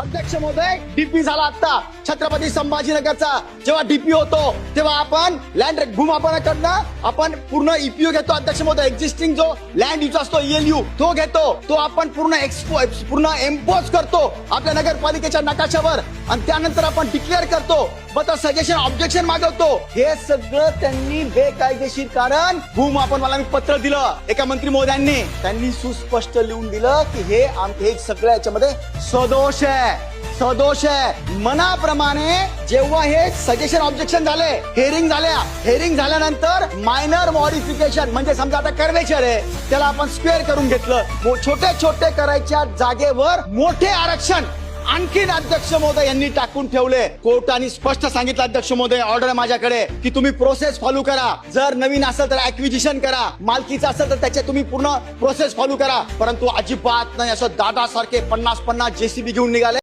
अध्यक्ष महोदय डीपी झाला आता छत्रपती संभाजीनगरचा जेव्हा डीपी होतो तेव्हा आपण लँड भूमापनाकडनं आपण पूर्ण ईपीओ घेतो अध्यक्ष महोदय एक्झिस्टिंग जो लँड युज असतो ईएलयू तो घेतो. तो आपण पूर्ण एक्सपो पूर्ण एम्पोज करतो आपल्या नगरपालिकेच्या नकाशावर. आणि त्यानंतर आपण डिक्लेअर करतो. मग सजेशन ऑब्जेक्शन मागवतो. हे सगळं त्यांनी बेकायदेशीर कारण भूमापनवाला पत्र दिलं एका मंत्री महोदयांनी. त्यांनी सुस्पष्ट लिहून दिलं की हे आमचे हे सगळं याच्यामध्ये सदोष आहे. सदोष आहे. मनाप्रमाणे जेव्हा हे सजेशन ऑब्जेक्शन झाले हेरिंग झाल्या हेरिंग झाल्यानंतर मायनर मॉडिफिकेशन म्हणजे समजा आता कर्वेचर आहे त्याला आपण स्क्वेअर करून घेतलं. छोटे छोटे करायच्या जागेवर मोठे आरक्षण. आणखीन अध्यक्ष महोदय यांनी टाकून ठेवले. कोर्टाने स्पष्ट सांगितलं अध्यक्ष महोदय ऑर्डर माझ्याकडे. की तुम्ही प्रोसेस फॉलो करा. जर नवीन असेल तर ऍक्विजिशन करा. मालकीचं असेल तर त्याचे तुम्ही पूर्ण प्रोसेस फॉलो करा. परंतु अजिबात नाही असं दादासारखे पन्नास पन्नास जेसीबी घेऊन निघाले.